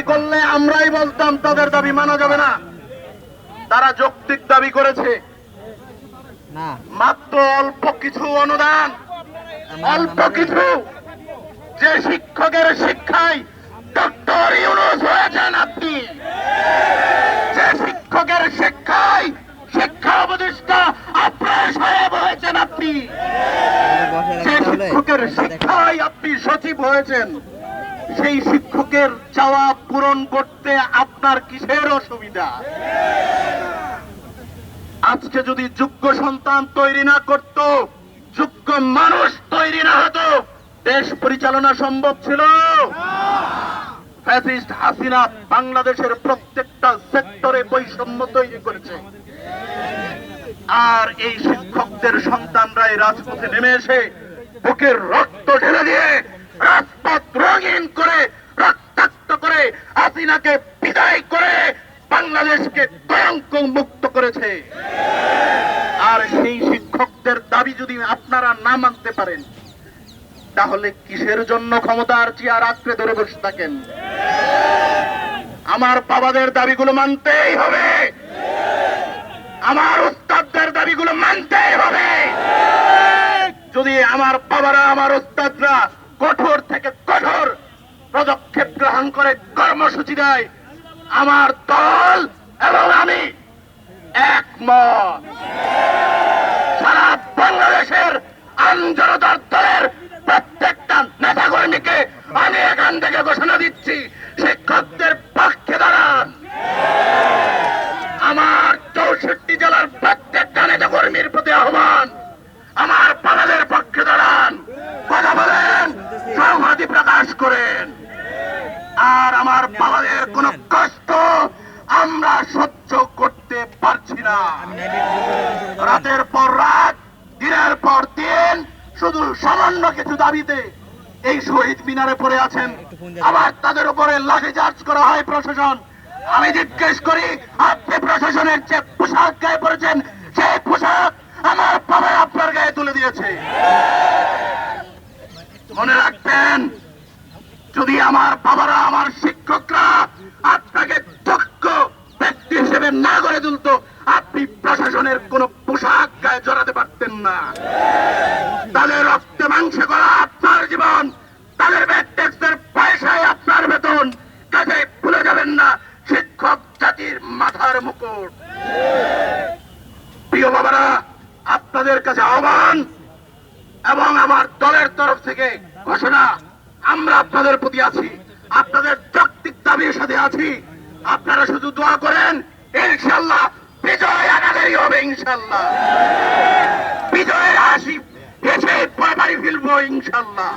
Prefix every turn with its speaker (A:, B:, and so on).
A: দাবি করলে আমরাই বলতাম তাদের দাবি মানা যাবে না। তারা যৌক্তিক দাবি করেছে। মাত্র অল্প কিছু অনুদান অল্প কিছু যে শিক্ষকের শিক্ষায় ডক্টর ইউনুস হয়েছেন আপনি। যে শিক্ষকের শিক্ষায় শিক্ষা উপদেষ্টা আপনার সাহেব হয়েছেন আপনি। যে শিক্ষকের শিক্ষায় আপনি সচিব হয়েছেন। সেই শিক্ষকের চাওয়া পূরণ করতে আপনার কিসের অসুবিধা? আজকে যদি যোগ্য সন্তান তৈরি না করত, যোগ্য মানুষ তৈরি না হতো, দেশ পরিচালনা সম্ভব ছিল? ফ্যাসিস্ট হাসিনা বাংলাদেশের প্রত্যেকটা সেক্টরে বৈষম্য তৈরি করেছে। আর এই শিক্ষকদের সন্তানরাই রাজপথে নেমে এসে বুকের রক্ত ঢেলে দিয়ে রাজপথ রঙিন করে রক্তাক্ত করে হাসিনাকে বিদায় করে বাংলাদেশকে কলঙ্ক মুক্ত করেছে। আর সেই শিক্ষকদের দাবি যদি আপনারা না মানতে পারেন, তাহলে কিসের জন্য ক্ষমতার চেয়ার আঁকড়ে ধরে বসে থাকেন? আমার বাবাদের দাবিগুলো মানতেই হবে। আমার উস্তাদদের দাবিগুলো মানতেই হবে। যদি আমার বাবারা, আমার উস্তাদরা কঠোর থেকে কঠোর পদক্ষেপ গ্রহণ করে কর্মসূচি দেয়। আমার দল এবং আমি একমত। সারা বাংলাদেশের আন্দোলতার দলের প্রত্যেকটা নেতা কর্মীকে আমি এখান থেকে ঘোষণা দিচ্ছি, শিক্ষকদের পক্ষে দাঁড়ান। আমার চৌষট্টি জেলার প্রত্যেকটা নেতা কর্মীর প্রতি আহ্বান, আমার পালাদের পক্ষে দাঁড়ান। কথা বলেন সংহতি প্রকাশ করেন। আর আমার বাবাদের কোন কষ্ট আমরা সহ্য করতে পারছি না। রাতের পর রাত, দিনের পর দিন, শুধু সামান্য কিছু দাবিতে এই শহীদ মিনারে পড়ে আছেন। আবার তাদের উপরে লাঠি চার্জ করা হয় প্রশাসন। আমি জিজ্ঞেস করি, আপনি প্রশাসনের যে পোশাক গায়ে পড়েছেন সেই পোশাক আমার বাবা আপনার গায়ে তুলে দিয়েছে মনে রাখবেন যদি আমার বাবারা, আমার শিক্ষকরা আপনাকে দক্ষ ব্যক্তি হিসেবে না গড়ে তুলতো, আপনি প্রশাসনের কোন পোশাক গায়ে জড়াতে পারতেন না। তাদের রক্তে মাংসে করা আপনার জীবন, তাদের ট্যাক্সের পয়সায় আপনার বেতন কাজে ভুলে যাবেন না, শিক্ষক জাতির মাথার মুকুট। প্রিয় বাবারা, আপনাদের কাছে আহ্বান এবং আমার দলের তরফ থেকে ঘোষণা আমরা আপনাদের প্রতি আছি, আপনাদের যৌক্তিক দাবির সাথে আছি। আপনারা শুধু দোয়া করেন ইনশাল্লাহ বিজয় আমাদেরই হবে ইনশাল্লাহ বিজয়ের হাসি এসে বাড়ি ইনশাল্লাহ